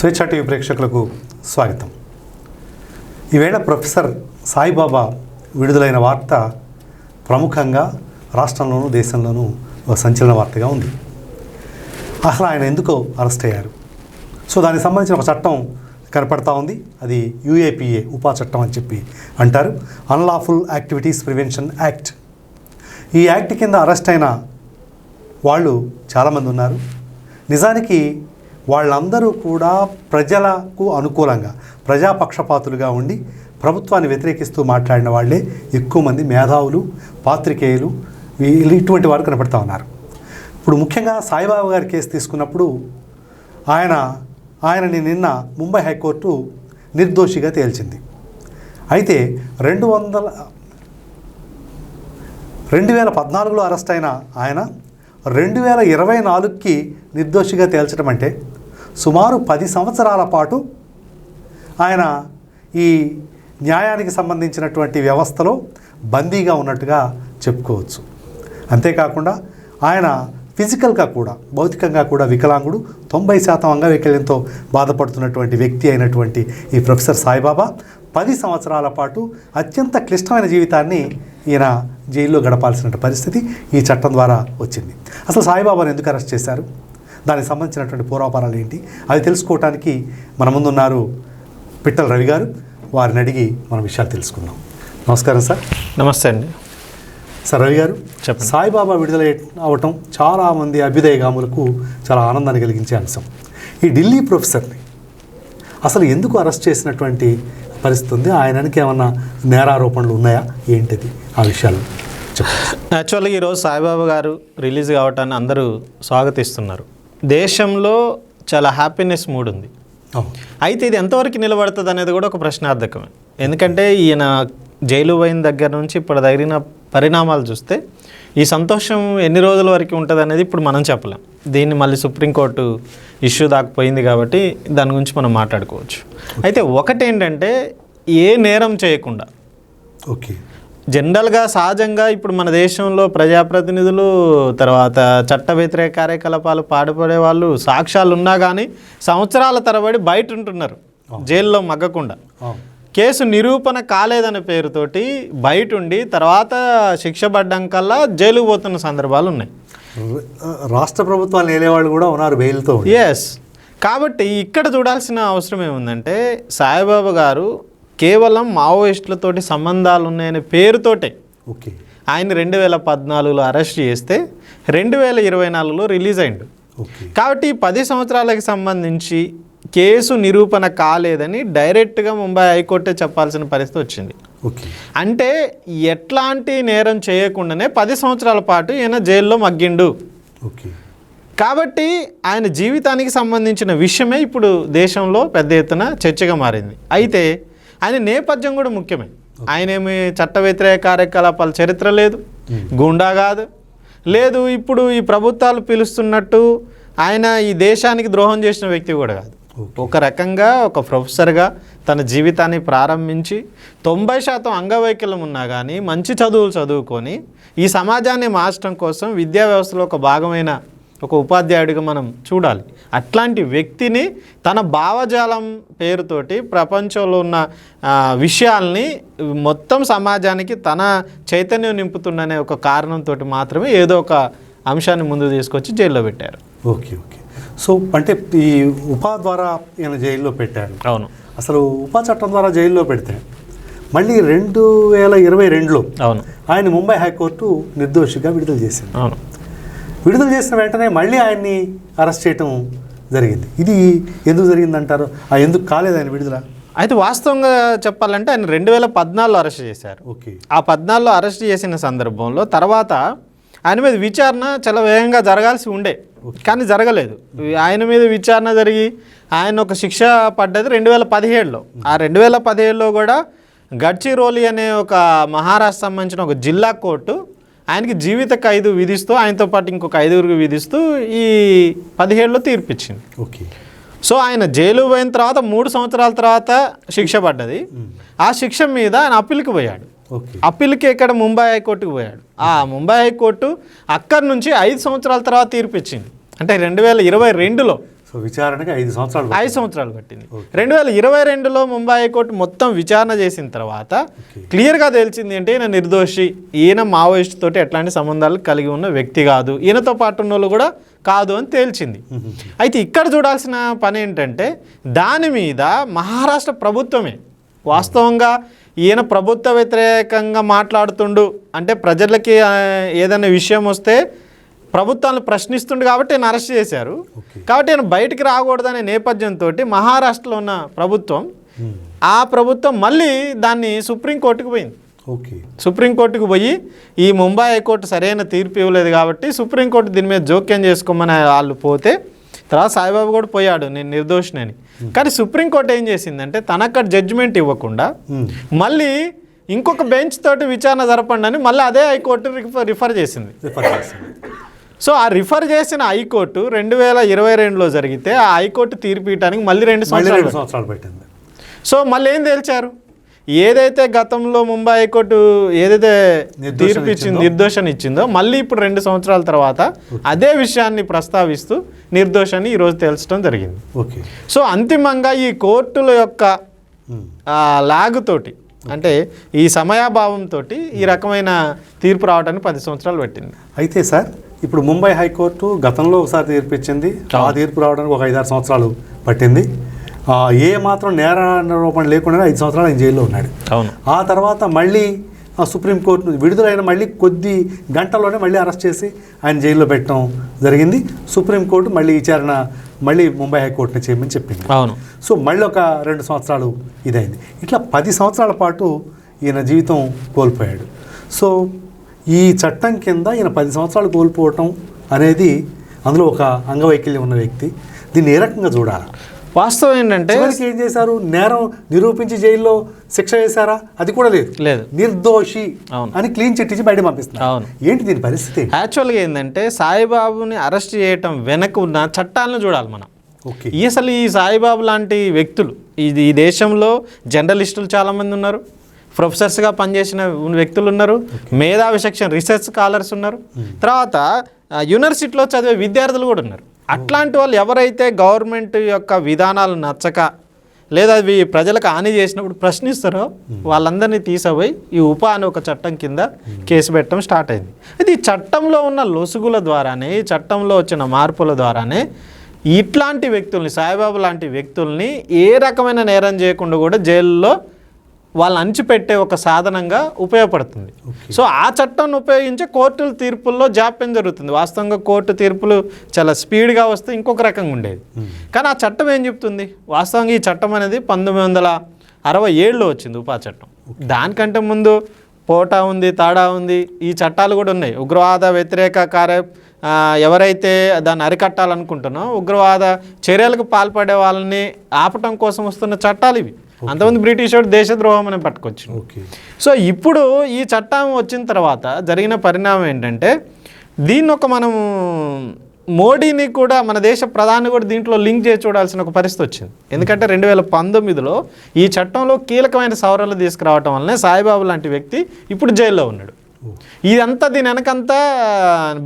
స్వేచ్ఛ టీవీ ప్రేక్షకులకు స్వాగతం. ఈవేళ ప్రొఫెసర్ సాయిబాబా విడుదలైన వార్త ప్రముఖంగా రాష్ట్రంలోనూ దేశంలోనూ ఒక సంచలన వార్తగా ఉంది. అసలు ఆయన ఎందుకో అరెస్ట్ అయ్యారు? సో దానికి సంబంధించిన ఒక చట్టం కనపడతా ఉంది. అది యూఏపీఏ ఉపా చట్టం అని చెప్పి అంటారు. అన్లాఫుల్ యాక్టివిటీస్ ప్రివెన్షన్ యాక్ట్ ఈ యాక్ట్ కింద అరెస్ట్ అయిన వాళ్ళు చాలామంది ఉన్నారు. నిజానికి వాళ్ళందరూ కూడా ప్రజలకు అనుకూలంగా ప్రజాపక్షపాతులుగా ఉండి ప్రభుత్వాన్ని వ్యతిరేకిస్తూ మాట్లాడిన వాళ్ళే ఎక్కువ మంది మేధావులు పాత్రికేయులు వీళ్ళు ఇటువంటి వారు కనపడతా ఉన్నారు. ఇప్పుడు ముఖ్యంగా సాయిబాబా గారి కేసు తీసుకున్నప్పుడు ఆయన ఆయనని నిన్న ముంబై హైకోర్టు నిర్దోషిగా తేల్చింది. అయితే రెండు వందల రెండు వేల పద్నాలుగులో అరెస్ట్ అయిన ఆయన రెండు వేల ఇరవై నాలుగుకి నిర్దోషిగా తేల్చడం అంటే సుమారు పది సంవత్సరాల పాటు ఆయన ఈ న్యాయానికి సంబంధించినటువంటి వ్యవస్థలో బందీగా ఉన్నట్టుగా చెప్పుకోవచ్చు. అంతేకాకుండా ఆయన ఫిజికల్గా కూడా భౌతికంగా కూడా వికలాంగుడు తొంభై శాతం అంగవైకల్యంతో బాధపడుతున్నటువంటి వ్యక్తి అయినటువంటి ఈ ప్రొఫెసర్ సాయిబాబా పది సంవత్సరాల పాటు అత్యంత క్లిష్టమైన జీవితాన్ని ఈయన జైల్లో గడపాల్సిన పరిస్థితి ఈ చట్టం ద్వారా వచ్చింది. అసలు సాయిబాబాను ఎందుకు అరెస్ట్ చేశారు? దానికి సంబంధించినటువంటి పూర్వాపారాలు ఏంటి? అవి తెలుసుకోవటానికి మన ముందున్నారు పిట్టల రవి గారు. వారిని అడిగి మన విషయాలు తెలుసుకుందాం. నమస్కారం సార్. నమస్తే అండి. సార్ రవి గారు చెప్పండి. సాయిబాబా విడుదల అవటం చాలామంది అభ్యుదయగాములకు చాలా ఆనందాన్ని కలిగించే అంశం. ఈ ఢిల్లీ ప్రొఫెసర్ని అసలు ఎందుకు అరెస్ట్ చేసినటువంటి పరిస్థితి ఉంది? ఆయనకి ఏమన్నా నేరారోపణలు ఉన్నాయా? ఏంటిది? ఆ విషయాలు యాక్చువల్గా ఈరోజు సాయిబాబా గారు రిలీజ్ కావటాన్ని అందరూ స్వాగతిస్తున్నారు. దేశంలో చాలా హ్యాపీనెస్ మూడ్ ఉంది. అయితే ఇది ఎంతవరకు నిలబడుతుంది అనేది కూడా ఒక ప్రశ్నార్థకమే. ఎందుకంటే ఈయన జైలు పోయిన దగ్గర నుంచి ఇప్పుడు జరిగిన పరిణామాలు చూస్తే ఈ సంతోషం ఎన్ని రోజుల వరకు ఉంటుంది అనేది ఇప్పుడు మనం చెప్పలేం. దీన్ని మళ్ళీ సుప్రీంకోర్టు ఇష్యూ దాకా పోయింది కాబట్టి దాని గురించి మనం మాట్లాడుకోవచ్చు. అయితే ఒకటేంటంటే ఏ నేరం చేయకుండా ఓకే. జనరల్గా సహజంగా ఇప్పుడు మన దేశంలో ప్రజాప్రతినిధులు తర్వాత చట్ట వ్యతిరేక కార్యకలాపాలు పాడుపడే వాళ్ళు సాక్ష్యాలు ఉన్నా కానీ సంవత్సరాల తరబడి బయట ఉంటున్నారు జైల్లో మగ్గకుండా. కేసు నిరూపణ కాలేదనే పేరుతోటి బయట ఉండి తర్వాత శిక్ష పడ్డాకల్లా జైలుకు పోతున్న సందర్భాలు ఉన్నాయి. రాష్ట్ర ప్రభుత్వాలు ఏలేవాళ్ళు కూడా ఉన్నారు బెయిల్తో. ఎస్ కాబట్టి ఇక్కడ చూడాల్సిన అవసరం ఏముందంటే సాయిబాబా గారు కేవలం మావోయిస్టులతోటి సంబంధాలు ఉన్నాయనే పేరుతోటే ఓకే. ఆయన రెండు వేల పద్నాలుగులో అరెస్ట్ చేస్తే రెండు వేల ఇరవై నాలుగులో రిలీజ్ అయిండు. కాబట్టి పది సంవత్సరాలకు సంబంధించి కేసు నిరూపణ కాలేదని డైరెక్ట్గా ముంబై హైకోర్టే చెప్పాల్సిన పరిస్థితి వచ్చింది. ఓకే. అంటే ఎట్లాంటి నేరం చేయకుండానే పది సంవత్సరాల పాటు ఈయన జైల్లో మగ్గిండు. ఓకే. కాబట్టి ఆయన జీవితానికి సంబంధించిన విషయమే ఇప్పుడు దేశంలో పెద్ద ఎత్తున చర్చగా మారింది. అయితే ఆయన నేపథ్యం కూడా ముఖ్యమే. ఆయన ఏమి చట్ట వ్యతిరేక కార్యకలాపాల చరిత్ర లేదు గుండా కాదు. లేదు ఇప్పుడు ఈ ప్రభుత్వాలు పిలుస్తున్నట్టు ఆయన ఈ దేశానికి ద్రోహం చేసిన వ్యక్తి కూడా కాదు. ఒక రకంగా ఒక ప్రొఫెసర్గా తన జీవితాన్ని ప్రారంభించి తొంభై శాతం అంగవైకల్యం ఉన్నా కానీ మంచి చదువులు చదువుకొని ఈ సమాజాన్ని మార్చడం కోసం విద్యా వ్యవస్థలో ఒక భాగమైన ఒక ఉపాధ్యాయుడిగా మనం చూడాలి. అట్లాంటి వ్యక్తిని తన భావజాలం పేరుతోటి ప్రపంచంలో ఉన్న విషయాల్ని మొత్తం సమాజానికి తన చైతన్యం నింపుతుందనే ఒక కారణంతో మాత్రమే ఏదో ఒక అంశాన్ని ముందు తీసుకొచ్చి జైల్లో పెట్టారు. Okay okay. సో అంటే ఈ ఉపా ద్వారా ఈయన జైల్లో పెట్టారు అవును. అసలు ఉపా చట్టం ద్వారా జైల్లో పెడితే మళ్ళీ రెండు వేల ఇరవై రెండులో అవును. ఆయన ముంబై హైకోర్టు నిర్దోషిగా విడుదల చేసింది అవును. విడుదల చేసిన వెంటనే మళ్ళీ ఆయన్ని అరెస్ట్ చేయటం జరిగింది. ఇది ఎందుకు జరిగిందంటారు? ఆ ఎందుకు కాలేదు ఆయన విడుదల? అయితే వాస్తవంగా చెప్పాలంటే ఆయన రెండు వేల పద్నాలుగులో అరెస్ట్ చేశారు. ఓకే. ఆ పద్నాలుగులో అరెస్ట్ చేసిన సందర్భంలో తర్వాత ఆయన మీద విచారణ చాలా వేగంగా జరగాల్సి ఉండే. కానీ జరగలేదు. ఆయన మీద విచారణ జరిగి ఆయన ఒక శిక్ష పడ్డది రెండు వేల పదిహేడులో. ఆ రెండు వేల పదిహేడులో కూడా గడ్చిరోలి అనే ఒక మహారాష్ట్ర సంబంధించిన ఒక జిల్లా కోర్టు ఆయనకి జీవిత ఖైదు విధిస్తూ ఆయనతో పాటు ఇంకొక ఐదుగురికి విధిస్తూ ఈ పదిహేడులో తీర్పిచ్చింది. ఓకే. సో ఆయన జైలు పోయిన తర్వాత మూడు సంవత్సరాల తర్వాత శిక్ష పడ్డది. ఆ శిక్ష మీద ఆయన అప్పీల్కి పోయాడు. అప్పీల్కి ఇక్కడ ముంబై హైకోర్టుకు పోయాడు. ఆ ముంబై హైకోర్టు అక్కడి నుంచి ఐదు సంవత్సరాల తర్వాత తీర్పు ఇచ్చింది అంటే రెండు వేల ఇరవై రెండులో సో విచారణకి ఐదు సంవత్సరాలు ఐదు సంవత్సరాలు పట్టింది. రెండు వేల ఇరవై రెండులో ముంబై హైకోర్టు మొత్తం విచారణ చేసిన తర్వాత క్లియర్గా తేల్చింది ఏంటి ఈయన నిర్దోషి ఈయన మావోయిస్ట్ తోటి ఎట్లాంటి సంబంధాలు కలిగి ఉన్న వ్యక్తి కాదు ఈయనతో పాటు ఉన్న వాళ్ళు కూడా కాదు అని తేల్చింది. అయితే ఇక్కడ చూడాల్సిన పని ఏంటంటే దాని మీద మహారాష్ట్ర ప్రభుత్వమే వాస్తవంగా ఈయన ప్రభుత్వ వ్యతిరేకంగా మాట్లాడుతుండు. అంటే ప్రజలకి ఏదైనా విషయం వస్తే ప్రభుత్వాలను ప్రశ్నిస్తుండు కాబట్టి ఆయన అరెస్ట్ చేశారు. కాబట్టి ఆయన బయటికి రాకూడదనే నేపథ్యంతో మహారాష్ట్రలో ఉన్న ప్రభుత్వం ఆ ప్రభుత్వం మళ్ళీ దాన్ని సుప్రీంకోర్టుకు పోయింది. ఓకే. సుప్రీంకోర్టుకు పోయి ఈ ముంబై హైకోర్టు సరైన తీర్పు ఇవ్వలేదు కాబట్టి సుప్రీంకోర్టు దీని మీద జోక్యం చేసుకోమని వాళ్ళు పోతే తర్వాత సాయిబాబు కూడా పోయాడు నేను నిర్దోషినని. కానీ సుప్రీంకోర్టు ఏం చేసిందంటే తనక్కడ జడ్జిమెంట్ ఇవ్వకుండా Hmm. మళ్ళీ ఇంకొక బెంచ్ తోటి విచారణ జరపండి అని మళ్ళీ అదే హైకోర్టు రిఫర్ రిఫర్ చేసింది. రిఫర్ చేసింది. సో ఆ రిఫర్ చేసిన హైకోర్టు రెండు వేల ఇరవై రెండులో జరిగితే ఆ హైకోర్టు తీర్పు ఇవ్వడానికి మళ్ళీ రెండు సంవత్సరాలు సంవత్సరాలు పెట్టింది. సో మళ్ళీ ఏం తేల్చారు? ఏదైతే గతంలో ముంబై హైకోర్టు ఏదైతే తీర్పు ఇచ్చింది? నిర్దోషం ఇచ్చిందో మళ్ళీ ఇప్పుడు రెండు సంవత్సరాల తర్వాత అదే విషయాన్ని ప్రస్తావిస్తూ నిర్దోషాన్ని ఈరోజు తేల్చడం జరిగింది. ఓకే. సో అంతిమంగా ఈ కోర్టుల యొక్క లాగుతోటి అంటే ఈ సమయాభావంతో ఈ రకమైన తీర్పు రావడానికి పది సంవత్సరాలు పట్టింది. అయితే సార్ ఇప్పుడు ముంబై హైకోర్టు గతంలో ఒకసారి తీర్పు ఇచ్చింది. ఆ తీర్పు రావడానికి ఒక ఐదారు సంవత్సరాలు పట్టింది. ఏ మాత్రం నేర నిరూపణ లేకుండా ఐదు సంవత్సరాలు ఆయన జైల్లో ఉన్నాడు. అవును. ఆ తర్వాత మళ్ళీ ఆ సుప్రీంకోర్టు విడుదలైన మళ్ళీ కొద్ది గంటల్లోనే మళ్ళీ అరెస్ట్ చేసి ఆయన జైల్లో పెట్టడం జరిగింది. సుప్రీంకోర్టు మళ్ళీ విచారణ మళ్ళీ ముంబై హైకోర్టుని చేయమని చెప్పింది. అవును. సో మళ్ళీ ఒక రెండు సంవత్సరాలు ఇదైంది. ఇట్లా పది సంవత్సరాల పాటు ఈయన జీవితం కోల్పోయాడు. సో ఈ చట్టం కింద ఈయన పది సంవత్సరాలు కోల్పోవటం అనేది అందులో ఒక అంగవైకల్యం ఉన్న వ్యక్తి. దీన్ని ఏ రకంగా చూడాలి? వాస్తవం ఏంటంటే ఏం చేశారు? నేరం నిరూపించి జైల్లో శిక్ష వేశారా? అది కూడా లేదు. లేదు. నిర్దోషి అవును. అని క్లీన్ చిట్ ఇచ్చి బయట పంపిస్తున్నారు. అవును. ఏంటి దీని పరిస్థితి? యాక్చువల్గా ఏంటంటే సాయిబాబుని అరెస్ట్ చేయటం వెనక ఉన్న చట్టాలను చూడాలి మనం. ఓకే. ఈ అసలు ఈ సాయిబాబు లాంటి వ్యక్తులు ఇది ఈ దేశంలో జర్నలిస్టులు చాలామంది ఉన్నారు. ప్రొఫెసర్స్గా పనిచేసిన వ్యక్తులు ఉన్నారు మేధావి సెక్షన్ రీసెర్చ్ స్కాలర్స్ ఉన్నారు. తర్వాత యూనివర్సిటీలో చదివే విద్యార్థులు కూడా ఉన్నారు. అట్లాంటి వాళ్ళు ఎవరైతే గవర్నమెంట్ యొక్క విధానాలు నచ్చక లేదా అవి ప్రజలకు హాని చేసినప్పుడు ప్రశ్నిస్తారో వాళ్ళందరినీ తీసిపోయి ఈ ఉప అనే ఒక చట్టం కింద కేసు పెట్టడం స్టార్ట్ అయింది. అయితే ఈ చట్టంలో ఉన్న లొసుగుల ద్వారానే ఈ చట్టంలో వచ్చిన మార్పుల ద్వారానే ఇట్లాంటి వ్యక్తుల్ని సాయిబాబు లాంటి వ్యక్తుల్ని ఏ రకమైన నేరం చేయకుండా కూడా జైల్లో వాళ్ళని అణిచిపెట్టే ఒక సాధనంగా ఉపయోగపడుతుంది. సో ఆ చట్టాన్ని ఉపయోగించి కోర్టుల తీర్పుల్లో జాప్యం జరుగుతుంది. వాస్తవంగా కోర్టు తీర్పులు చాలా స్పీడ్గా వస్తే ఇంకొక రకంగా ఉండేది. కానీ ఆ చట్టం ఏం చెప్తుంది? వాస్తవంగా ఈ చట్టం అనేది పంతొమ్మిది వందల అరవై ఏడులో వచ్చింది ఉపా చట్టం. దానికంటే ముందు పోటా ఉంది తాడా ఉంది ఈ చట్టాలు కూడా ఉన్నాయి. ఉగ్రవాద వ్యతిరేక కార్య ఎవరైతే దాన్ని అరికట్టాలనుకుంటున్నో ఉగ్రవాద చర్యలకు పాల్పడే వాళ్ళని ఆపటం కోసం వస్తున్న చట్టాలు ఇవి. అంతమంది బ్రిటిష్ వాడు దేశద్రోహం అని పట్టుకొచ్చు సో ఇప్పుడు ఈ చట్టం వచ్చిన తర్వాత జరిగిన పరిణామం ఏంటంటే దీన్ని ఒక మనము మోడీని కూడా మన దేశ ప్రధాని కూడా దీంట్లో లింక్ చేసి చూడాల్సిన ఒక పరిస్థితి వచ్చింది. ఎందుకంటే రెండు వేల పంతొమ్మిదిలో ఈ చట్టంలో కీలకమైన సవరణలు తీసుకురావటం వల్లనే సాయిబాబు లాంటి వ్యక్తి ఇప్పుడు జైల్లో ఉన్నాడు. ఇదంతా దీని వెనకంతా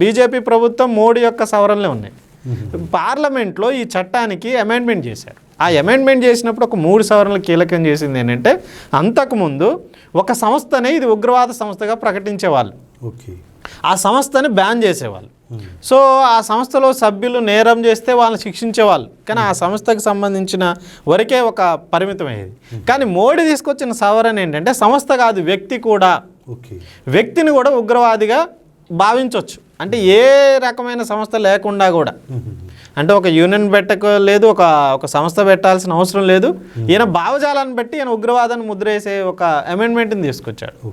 బీజేపీ ప్రభుత్వం మోడీ యొక్క సవరణలే ఉన్నాయి. పార్లమెంట్లో ఈ చట్టానికి అమెండ్మెంట్ చేశారు. ఆ అమెండ్మెంట్ చేసినప్పుడు ఒక మూడు సవరణలు కీలకం చేసింది ఏంటంటే అంతకుముందు ఒక సంస్థనే ఇది ఉగ్రవాద సంస్థగా ప్రకటించేవాళ్ళు. ఓకే. ఆ సంస్థని బ్యాన్ చేసేవాళ్ళు. సో ఆ సంస్థలో సభ్యులు నేరం చేస్తే వాళ్ళని శిక్షించేవాళ్ళు. కానీ ఆ సంస్థకు సంబంధించిన వరకే ఒక పరిమితం అయ్యేది. కానీ మోడీ తీసుకొచ్చిన సవరణ ఏంటంటే సంస్థ కాదు వ్యక్తి కూడా. ఓకే. వ్యక్తిని కూడా ఉగ్రవాదిగా భావించవచ్చు అంటే ఏ రకమైన సంస్థ లేకుండా కూడా. అంటే ఒక యూనియన్ పెట్టక లేదు ఒక ఒక సంస్థ పెట్టాల్సిన అవసరం లేదు. ఈయన భావజాలాన్ని బట్టి ఈయన ఉగ్రవాదాన్ని ముద్రేసే ఒక అమెండ్మెంట్ని తీసుకొచ్చాడు.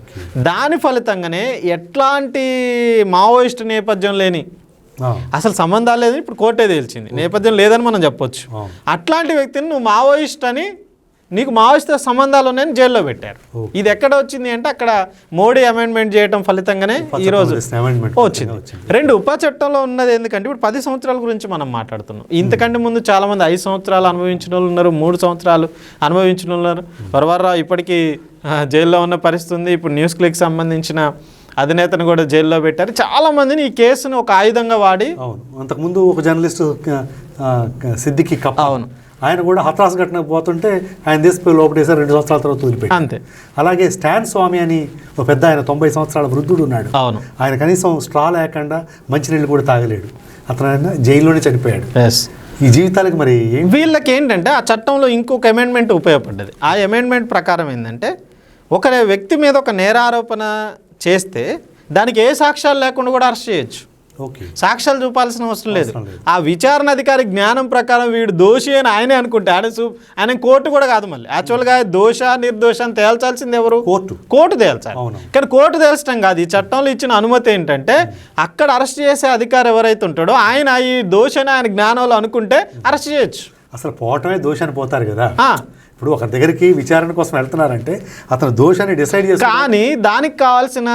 దాని ఫలితంగానే ఎట్లాంటి మావోయిస్ట్ నేపథ్యం లేని అసలు సంబంధాలు లేదు ఇప్పుడు కోర్టే తేల్చింది. నేపథ్యం లేదని మనం చెప్పొచ్చు. అట్లాంటి వ్యక్తిని నువ్వు మావోయిస్ట్ అని నీకు మావోయిస్ట్ సంబంధాలు ఉన్నాయని జైల్లో పెట్టారు. ఇది ఎక్కడ వచ్చింది అంటే అక్కడ మోడీ అమెండ్మెంట్ చేయడం ఫలితంగానే ఉప ఈ రోజు చట్టం చేసిన amendment వచ్చింది. రెండు ఉప చట్టంలో ఉన్నది ఎందుకంటే ఇప్పుడు పది సంవత్సరాల గురించి మనం మాట్లాడుతున్నాం. ఇంతకంటే ముందు చాలా మంది ఐదు సంవత్సరాలు అనుభవించిన వాళ్ళు ఉన్నారు మూడు సంవత్సరాలు అనుభవించిన వాళ్ళు ఉన్నారు. వరవర ఇప్పటికీ జైల్లో ఉన్న పరిస్థితి ఉంది. ఇప్పుడు న్యూస్ క్లిక్ సంబంధించిన అధినేతను కూడా జైల్లో పెట్టారు. చాలా మందిని ఈ కేసును ఒక ఆయుధంగా వాడి అవును. అంతకుముందు ఒక జర్నలిస్ట్ సిద్దికి కప్ప. అవును. ఆయన కూడా హత్రాస్ ఘటన పోతుంటే ఆయన తీసుకుపోయి లోపడేసారు రెండు సంవత్సరాల తర్వాత వదిలిపెట్టి అంతే. అలాగే స్టాన్ స్వామి అని ఒక పెద్ద ఆయన తొంభై సంవత్సరాల వృద్ధుడు ఉన్నాడు. అవును. ఆయన కనీసం స్ట్రా లేకుండా మంచినీళ్ళు కూడా తాగలేడు. అతను ఆయన జైల్లోనే చనిపోయాడు. ఎస్ ఈ జీవితాలకు మరి వీళ్ళకి ఏంటంటే ఆ చట్టంలో ఇంకొక అమెండ్మెంట్ ఉపయోగపడ్డది. ఆ అమెండ్మెంట్ ప్రకారం ఏంటంటే ఒక వ్యక్తి మీద ఒక నేరారోపణ చేస్తే దానికి ఏ సాక్ష్యాలు లేకుండా కూడా అరెస్ట్ చేయొచ్చు. సాక్ష్యాలు చూపాల్సిన అవసరం లేదు. ఆ విచారణ అధికారి జ్ఞానం ప్రకారం వీడు దోషి అని ఆయనే అనుకుంటే ఆయన చూ ఆయన కోర్టు కూడా కాదు మళ్ళీ. యాక్చువల్గా దోష నిర్దోష అని తేల్చాల్సింది ఎవరు? కోర్టు. కోర్టు తేల్చాలి. కానీ కోర్టు తేల్చడం కాదు. ఈ చట్టంలో ఇచ్చిన అనుమతి ఏంటంటే అక్కడ అరెస్ట్ చేసే అధికారి ఎవరైతే ఉంటాడో ఆయన ఈ దోషని ఆయన జ్ఞానంలో అనుకుంటే అరెస్ట్ చేయొచ్చు. అసలు పోవటమే దోషాన్ని పోతారు కదా. ఇప్పుడు ఒక దగ్గరికి విచారణ కోసం వెళ్తున్నారంటే అతను దోషాన్ని డిసైడ్ చేసి కానీ దానికి కావాల్సిన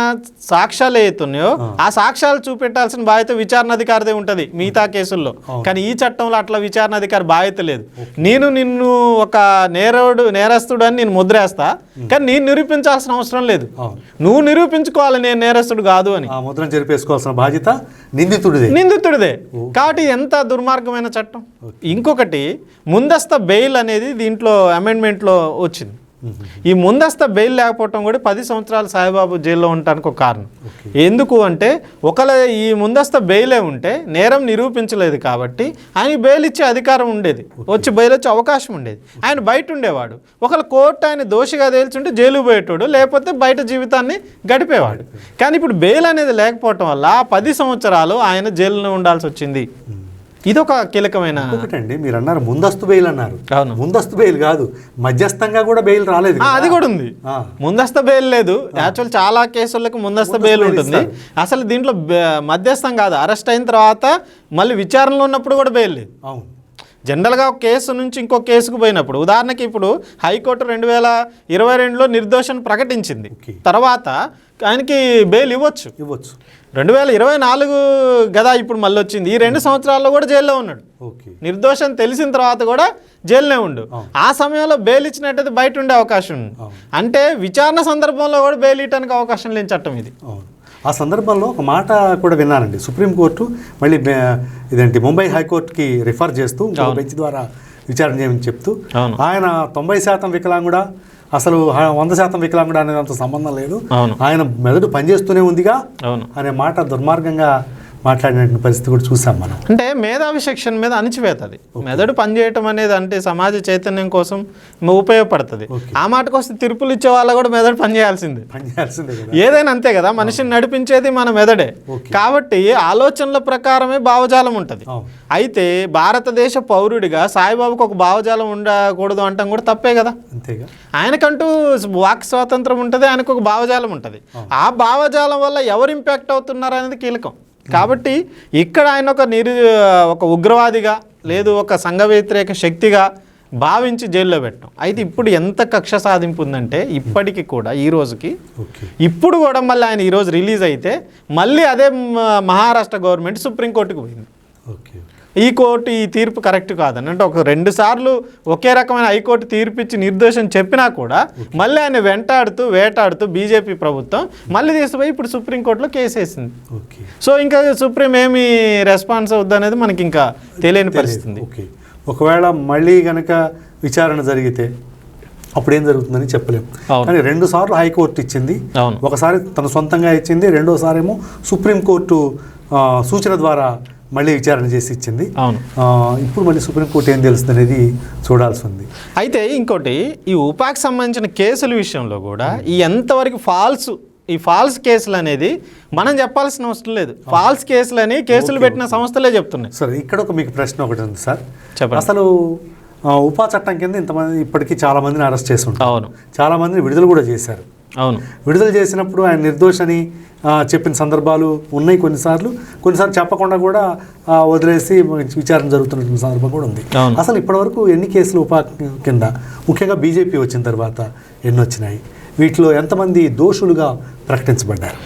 సాక్ష్యాలు ఏతున్నాయో ఆ. సాక్ష్యాలు చూపెట్టాల్సిన బాధ్యత విచారణ అధికారిదే ఉంటది మిగతా కేసుల్లో. కానీ ఈ చట్టంలో అట్లా విచారణ అధికారి బాధ్యత లేదు. నేను నిన్ను ఒక నేరడు నేరస్తుడు అని నేను ముద్రేస్తా కానీ నేను నిరూపించాల్సిన అవసరం లేదు. నువ్వు నిరూపించుకోవాలి నేను నేరస్తుడు కాదు అని. ఆ ముద్రను జరిపేసుకోవాల్సిన బాధ్యత నిందితుడిదే. నిందితుడిదే. కాబట్టి ఎంత దుర్మార్గమైన చట్టం? ఇంకొకటి ముందస్త బెయిల్ అనేది దీంట్లో అమెండ్మెంట్లో వచ్చింది. ఈ ముందస్త బెయిల్ లేకపోవటం కూడా పది సంవత్సరాలు సాయిబాబు జైల్లో ఉండటానికి ఒక కారణం. ఎందుకు అంటే ఒకవేళ ఈ ముందస్త బెయిలే ఉంటే నేరం నిరూపించలేదు కాబట్టి ఆయన బెయిల్ ఇచ్చే అధికారం ఉండేది. వచ్చి బెయిల్ వచ్చే అవకాశం ఉండేది. ఆయన బయట ఉండేవాడు. ఒకవేళ కోర్టు ఆయన దోషిగా తేల్చుంటే జైలు పోయేటోడు లేకపోతే బయట జీవితాన్ని గడిపేవాడు. కానీ ఇప్పుడు బెయిల్ అనేది లేకపోవటం వల్ల ఆ పది సంవత్సరాలు ఆయన జైల్లో ఉండాల్సి వచ్చింది. ఇదొక కీలకమైన ఒకటండి మీరు అన్నారు ముందస్తు బెయిల్ అన్నారు. అవును. ముందస్తు బెయిల్ కాదు మధ్యస్థంగా కూడా బెయిల్ రాలేదు. అది కూడా ఉంది. ముందస్తు బెయిల్ లేదు. యాక్చువల్ చాలా కేసులకు ముందస్తు బెయిల్ ఉంటుంది. అసలు దీంట్లో మధ్యస్థం కాదు. అరెస్ట్ అయిన తర్వాత మళ్ళీ విచారణలో ఉన్నప్పుడు కూడా బెయిల్ లేదు. అవును. జనరల్గా ఒక కేసు నుంచి ఇంకో కేసుకు పోయినప్పుడు ఉదాహరణకి ఇప్పుడు హైకోర్టు రెండు వేల ఇరవై రెండులో నిర్దోషం ప్రకటించింది. తర్వాత ఆయనకి బెయిల్ ఇవ్వచ్చు. ఇవ్వచ్చు. రెండు వేల ఇరవై నాలుగు గదా ఇప్పుడు మళ్ళీ వచ్చింది. ఈ రెండు సంవత్సరాల్లో కూడా జైల్లో ఉన్నాడు. నిర్దోషం తెలిసిన తర్వాత కూడా జైల్లోనే ఉండు. ఆ సమయంలో బెయిల్ ఇచ్చినట్టయితే బయట ఉండే అవకాశం. ఉంది. అంటే విచారణ సందర్భంలో కూడా బెయిల్ ఇవ్వడానికి అవకాశం లేని చట్టం ఇది. ఆ సందర్భంలో ఒక మాట కూడా విన్నానండి. సుప్రీంకోర్టు మళ్ళీ ఇదేంటి ముంబై హైకోర్టుకి రిఫర్ చేస్తూ బెంచ్ ద్వారా విచారణ చేయమని చెప్తూ. ఆయన తొంభై శాతం వికలాంగుడా? అసలు వంద శాతం వికలాంగుడా అనేది అంత సంబంధం లేదు. ఆయన మెదడు పనిచేస్తూనే ఉందిగా. అనే మాట దుర్మార్గంగా మాట్లాడిన పరిస్థితి కూడా చూసాం మనం. అంటే మేధావి సెక్షన్ మీద అణిచివేత అది మెదడు పనిచేయటం అనేది అంటే సమాజ చైతన్యం కోసం ఉపయోగపడుతుంది. ఆ మాటకు వస్తే తిరుపులు ఇచ్చే వాళ్ళ కూడా మెదడు పనిచేయాల్సిందే పనిచేయాల్సిందే ఏదైనా అంతే కదా మనిషిని నడిపించేది మన మెదడే. కాబట్టి ఆలోచనల ప్రకారమే భావజాలం ఉంటుంది. అయితే భారతదేశ పౌరుడిగా సాయిబాబాకు ఒక భావజాలం ఉండకూడదు అంటాం కూడా తప్పే కదా. అంతేగా. ఆయనకంటూ వాక్ స్వాతంత్రం ఉంటుంది ఆయనకు ఒక భావజాలం ఉంటుంది. ఆ భావజాలం వల్ల ఎవరు ఇంపాక్ట్ అవుతున్నారు అనేది కీలకం. కాబట్టి ఇక్కడ ఆయన ఒక నిరు ఒక ఉగ్రవాదిగా లేదు ఒక సంఘ వ్యతిరేక శక్తిగా భావించి జైల్లో పెట్టడం. అయితే ఇప్పుడు ఎంత కక్ష సాధింపు ఉందంటే ఇప్పటికీ కూడా ఈ రోజుకి ఇప్పుడు కూడా మళ్ళీ ఆయన ఈరోజు రిలీజ్ అయితే మళ్ళీ అదే మహారాష్ట్ర గవర్నమెంట్ సుప్రీంకోర్టుకు పోయింది. ఓకే. ఈ కోర్టు ఈ తీర్పు కరెక్ట్ కాదని. అంటే ఒక రెండు సార్లు ఒకే రకమైన హైకోర్టు తీర్పు ఇచ్చి నిర్దోషం చెప్పినా కూడా మళ్ళీ ఆయన వెంటాడుతూ వేటాడుతూ బీజేపీ ప్రభుత్వం మళ్ళీ తీసుకుపోయి ఇప్పుడు సుప్రీంకోర్టులో కేసు వేసింది. ఓకే. సో ఇంకా సుప్రీం ఏమి రెస్పాన్స్ అవుద్ది అనేది మనకి ఇంకా తెలియని పరిస్థితి. ఉంది. ఓకే. ఒకవేళ మళ్ళీ గనక విచారణ జరిగితే అప్పుడు ఏం జరుగుతుందని చెప్పలేము. కానీ రెండు సార్లు హైకోర్టు ఇచ్చింది. అవును. ఒకసారి తన సొంతంగా ఇచ్చింది. రెండోసారి ఏమో సుప్రీంకోర్టు సూచన ద్వారా మళ్ళీ విచారణ చేసి ఇచ్చింది. అవును. ఇప్పుడు మళ్ళీ సుప్రీంకోర్టు ఏం తెలుస్తుంది అనేది చూడాల్సి ఉంది. అయితే ఇంకోటి ఈ ఉపాకి సంబంధించిన కేసుల విషయంలో కూడా ఈ ఎంతవరకు ఫాల్స్ ఈ ఫాల్స్ కేసులు అనేది మనం చెప్పాల్సిన అవసరం లేదు. ఫాల్స్ కేసులని కేసులు పెట్టిన సంస్థలే చెప్తున్నాయి. సరే ఇక్కడ ఒక మీకు ప్రశ్న ఒకటి ఉంది సార్. చెప్పండి. అసలు ఉపా చట్టం కింద ఇంతమంది ఇప్పటికీ చాలా మందిని అరెస్ట్ చేసి ఉంటారు. అవును. చాలా మందిని విడుదల కూడా చేశారు. అవును. విడుదల చేసినప్పుడు ఆయన నిర్దోషని చెప్పిన సందర్భాలు ఉన్నాయి కొన్నిసార్లు. కొన్నిసార్లు చెప్పకుండా కూడా వదిలేసి విచారణ జరుగుతున్న సందర్భం కూడా ఉంది. అసలు ఇప్పటివరకు ఎన్ని కేసులు ఉపా కింద? ముఖ్యంగా బీజేపీ వచ్చిన తర్వాత ఎన్ని వచ్చినాయి? వీటిలో ఎంతమంది దోషులుగా ప్రకటించబడ్డారు?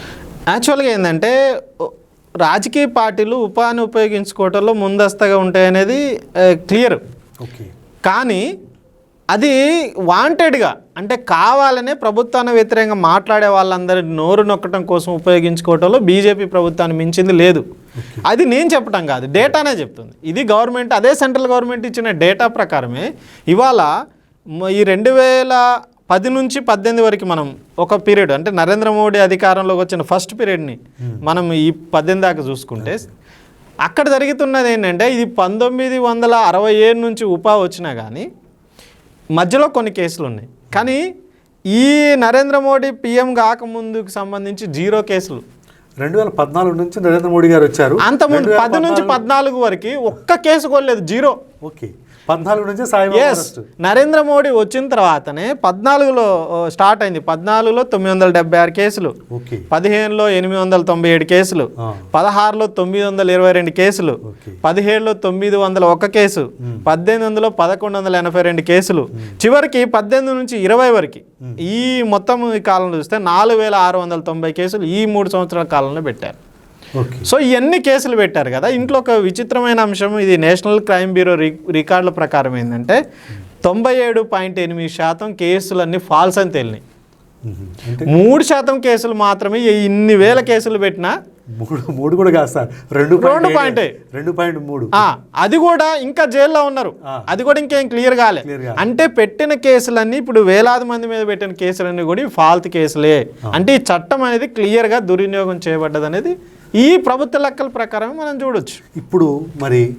యాక్చువల్గా ఏంటంటే రాజకీయ పార్టీలు ఉపాధిని ఉపయోగించుకోవటంలో ముందస్తగా ఉంటాయనేది క్లియర్ ఓకే. కానీ అది వాంటెడ్గా అంటే కావాలనే ప్రభుత్వాన్ని వ్యతిరేకంగా మాట్లాడే వాళ్ళందరి నోరు నొక్కడం కోసం ఉపయోగించుకోవటంలో బీజేపీ ప్రభుత్వాన్ని మించింది లేదు. అది నేను చెప్పటం కాదు డేటానే చెప్తుంది. ఇది గవర్నమెంట్ అదే సెంట్రల్ గవర్నమెంట్ ఇచ్చిన డేటా ప్రకారమే ఇవాళ ఈ రెండు వేల పది నుంచి పద్దెనిమిది వరకు మనం ఒక పీరియడ్ అంటే నరేంద్ర మోడీ అధికారంలోకి వచ్చిన ఫస్ట్ పీరియడ్ని మనం ఈ పద్దెనిమిది దాకా చూసుకుంటే అక్కడ జరుగుతున్నది ఏంటంటే ఇది పంతొమ్మిది వందల అరవై ఏడు నుంచి ఉపా వచ్చినా కానీ మధ్యలో కొన్ని కేసులు ఉన్నాయి. కానీ ఈ నరేంద్ర మోడీ పిఎం కాకముందుకు సంబంధించి జీరో కేసులు. రెండు వేల పద్నాలుగు నుంచి నరేంద్ర మోడీ గారు వచ్చారు. అంతకుముందు 2014 పది నుంచి పద్నాలుగు వరకు ఒక్క కేసు కొనలేదు జీరో. ఓకే. పద్నాలుగు నుంచి ఎస్ నరేంద్ర మోడీ వచ్చిన తర్వాతనే పద్నాలుగులో స్టార్ట్ అయింది. పద్నాలుగులో తొమ్మిది వందల డెబ్బై ఆరు కేసులు. పదిహేనులో ఎనిమిది వందల తొంభై ఏడు కేసులు. పదహారులో తొమ్మిది వందల ఇరవై రెండు కేసులు. పదిహేడులో తొమ్మిది వందల ఒక్క కేసు. పద్దెనిమిది వందలో పదకొండు వందల ఎనభై రెండు కేసులు. చివరికి పద్దెనిమిది నుంచి ఇరవై వరకు ఈ మొత్తం ఈ కాలంలో చూస్తే నాలుగు వేల ఆరు వందల తొంభై కేసులు ఈ మూడు సంవత్సరాల కాలంలో పెట్టారు. సో ఇవన్నీ కేసులు పెట్టారు కదా. ఇంట్లో ఒక విచిత్రమైన అంశం ఇది నేషనల్ క్రైమ్ బ్యూరో రి రికార్డుల ప్రకారం ఏంటంటే తొంభై ఏడు పాయింట్ ఎనిమిది శాతం కేసులన్నీ ఫాల్స్ అని తేలినాయి. అంటే మూడు శాతం కేసులు మాత్రమే ఇన్ని వేల కేసులు పెట్టినా మూడు మూడు కూడా కాదు సార్. రెండు రెండు పాయింట్. రెండు పాయింట్ మూడు. అది కూడా ఇంకా జైల్లో ఉన్నారు. అది కూడా ఇంకేం క్లియర్ కాలే. అంటే పెట్టిన కేసులన్నీ ఇప్పుడు వేలాది మంది మీద పెట్టిన కేసులన్నీ కూడా ఫాల్త్ కేసులే. అంటే ఈ చట్టం అనేది క్లియర్గా దుర్వినియోగం చేయబడ్డది అనేది ఈ ప్రభుత్వ లెక్కల ప్రకారం మనం చూడొచ్చు. ఇప్పుడు మరి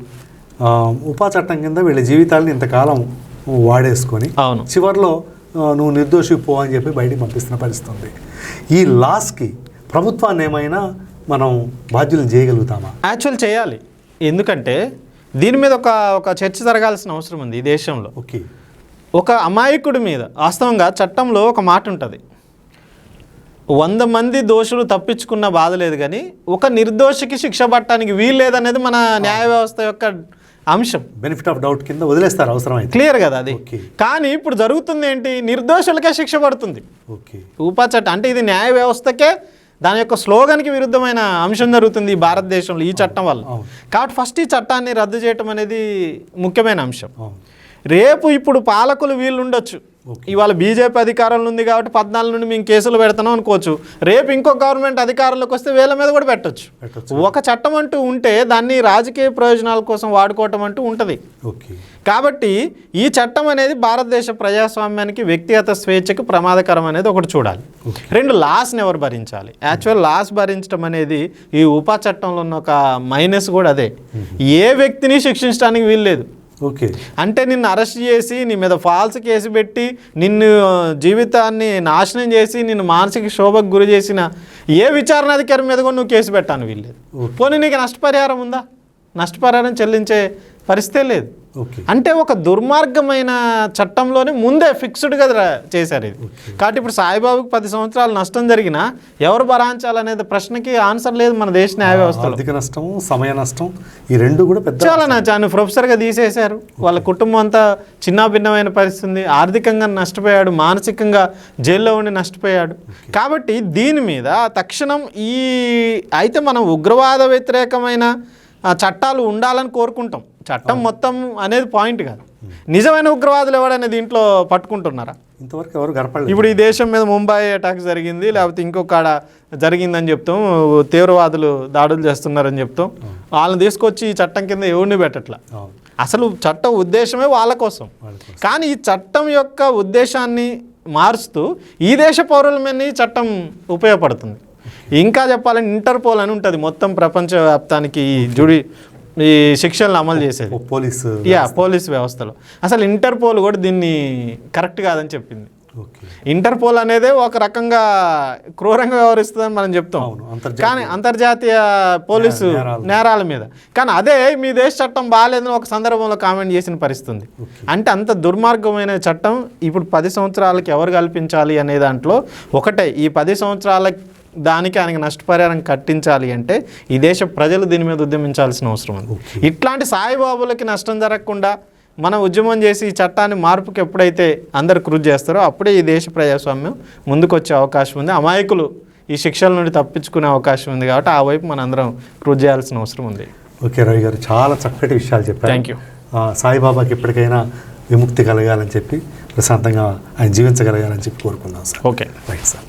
ఉపా చట్టం కింద వీళ్ళ జీవితాలను ఇంతకాలం వాడేసుకొని అవును. చివరిలో నువ్వు నిర్దోషి పో అని చెప్పి బయటికి పంపిస్తున్న పరిస్థితి ఉంది ఈ లాస్కి ప్రభుత్వాన్ని ఏమైనా మనం బాధ్యులను చేయగలుగుతామా? యాక్చువల్ చేయాలి. ఎందుకంటే దీని మీద ఒక ఒక చర్చ జరగాల్సిన అవసరం ఉంది ఈ దేశంలో. ఓకే. ఒక అమాయకుడి మీద వాస్తవంగా చట్టంలో ఒక మాట ఉంటుంది. వంద మంది దోషులు తప్పించుకున్న బాధ లేదు కానీ ఒక నిర్దోషికి శిక్ష పట్టడానికి వీలు లేదనేది మన న్యాయ వ్యవస్థ యొక్క అంశం. బెనిఫిట్ ఆఫ్ డౌట్ కింద వదిలేస్తారు అవసరమైతే. క్లియర్ కదా అది. కానీ ఇప్పుడు జరుగుతుంది ఏంటి? నిర్దోషులకే శిక్ష పడుతుంది. ఓకే ఉపా చట్టం అంటే ఇది న్యాయ వ్యవస్థకే దాని యొక్క స్లోగన్కి విరుద్ధమైన అంశం జరుగుతుంది ఈ భారతదేశంలో ఈ చట్టం వల్ల. కాబట్టి ఫస్ట్ ఈ చట్టాన్ని రద్దు చేయటం అనేది ముఖ్యమైన అంశం. రేపు ఇప్పుడు పాలకులు వీళ్ళు ఉండొచ్చు. ఇవాళ బీజేపీ అధికారంలో ఉంది కాబట్టి పద్నాలుగు నుండి మేము కేసులు పెడతాం అనుకోవచ్చు. రేపు ఇంకో గవర్నమెంట్ అధికారంలోకి వస్తే వీళ్ళ మీద కూడా పెట్టొచ్చు. ఒక చట్టం అంటూ ఉంటే దాన్ని రాజకీయ ప్రయోజనాల కోసం వాడుకోవటం అంటూ ఉంటుంది. ఓకే. కాబట్టి ఈ చట్టం అనేది భారతదేశ ప్రజాస్వామ్యానికి వ్యక్తిగత స్వేచ్ఛకు ప్రమాదకరం అనేది ఒకటి చూడాలి. రెండు లాస్ని ఎవరు భరించాలి? యాక్చువల్ లాస్ భరించడం అనేది ఈ ఉపా చట్టంలో ఉన్న ఒక మైనస్ కూడా అదే. ఏ వ్యక్తిని శిక్షించడానికి వీల్లేదు. ఓకే. అంటే నిన్ను అరెస్ట్ చేసి నీ మీద ఫాల్స్ కేసు పెట్టి నిన్ను జీవితాన్ని నాశనం చేసి నిన్ను మానసిక శోభకు గురి చేసిన ఏ విచారణాధికారి మీద కూడా నువ్వు కేసు పెట్టాను ఓకే. పోనీ నీకు నష్టపరిహారం ఉందా? నష్టపరిహారం చెల్లించే పరిస్థితే లేదు. అంటే ఒక దుర్మార్గమైన చట్టంలోనే ముందే ఫిక్స్డ్గా చేశారు ఇది. కాబట్టి ఇప్పుడు సాయిబాబుకి పది సంవత్సరాలు నష్టం జరిగినా ఎవరు భరాంచాలనేది ప్రశ్నకి ఆన్సర్ లేదు మన దేశ న్యాయ వ్యవస్థలో. ఆర్థిక నష్టం సమయ నష్టం ఈ రెండు కూడా పెద్ద చాలా ప్రొఫెసర్గా తీసేశారు. వాళ్ళ కుటుంబం అంతా చిన్నాభిన్నమైన పరిస్థితి ఆర్థికంగా నష్టపోయాడు మానసికంగా జైల్లో ఉండి నష్టపోయాడు. కాబట్టి దీని మీద తక్షణం ఈ అయితే మనం ఉగ్రవాద వ్యతిరేకమైన చట్టాలు ఉండాలని కోరుకుంటాం. చట్టం మొత్తం అనేది పాయింట్ కాదు. నిజమైన ఉగ్రవాదులు ఎవడనే దీంట్లో పట్టుకుంటున్నారా? ఇంతవరకు ఎవరు గడపలేదు ఇప్పుడు ఈ దేశం మీద ముంబై అటాక్ జరిగింది లేకపోతే ఇంకొక ఆడ జరిగిందని చెప్తాం తీవ్రవాదులు దాడులు చేస్తున్నారని చెప్తాం. వాళ్ళని తీసుకొచ్చి ఈ చట్టం కింద ఎవరిని పెట్టట్లా? అసలు చట్టం ఉద్దేశమే వాళ్ళ కోసం. కానీ ఈ చట్టం యొక్క ఉద్దేశాన్ని మారుస్తూ ఈ దేశ పౌరుల మీద ఈ చట్టం ఉపయోగపడుతుంది. ఇంకా చెప్పాలంటే ఇంటర్పోల్ అని ఉంటుంది మొత్తం ప్రపంచవ్యాప్తానికి ఈ జుడి ఈ శిక్షలను అమలు చేసేది. పోలీసు యా పోలీస్ వ్యవస్థలో. అసలు ఇంటర్పోల్ కూడా దీన్ని కరెక్ట్ కాదని చెప్పింది. ఇంటర్పోల్ అనేది ఒక రకంగా క్రూరంగా వ్యవహరిస్తుందని మనం చెప్తాం. కానీ అంతర్జాతీయ పోలీసు నేరాలు. మీద. కానీ అదే మీ దేశ చట్టం బాగాలేదని ఒక సందర్భంలో కామెంట్ చేసిన పరిస్థితి ఉంది అంటే అంత దుర్మార్గమైన చట్టం ఇప్పుడు పది సంవత్సరాలకి ఎవరు కల్పించాలి అనే దాంట్లో ఒకటే ఈ పది సంవత్సరాల దానికి ఆయనకి నష్టపరిహారం కట్టించాలి అంటే ఈ దేశ ప్రజలు దీని మీద ఉద్యమించాల్సిన అవసరం ఉంది. ఇట్లాంటి సాయిబాబులకి నష్టం జరగకుండా మనం ఉద్యమం చేసి ఈ చట్టాన్ని మార్పుకి ఎప్పుడైతే అందరు కృషి చేస్తారో అప్పుడే ఈ దేశ ప్రజాస్వామ్యం ముందుకు వచ్చే అవకాశం ఉంది. అమాయకులు ఈ శిక్షల నుండి తప్పించుకునే అవకాశం ఉంది కాబట్టి ఆ వైపు మనందరం కృషి చేయాల్సిన అవసరం ఉంది. ఓకే రవి గారు చాలా చక్కటి విషయాలు చెప్పారు. థ్యాంక్ యూ సాయిబాబాకి ఎప్పటికైనా విముక్తి కలగాలని చెప్పి ప్రశాంతంగా ఆయన జీవించగలగాలని చెప్పి కోరుకుందాం సార్. Okay right sir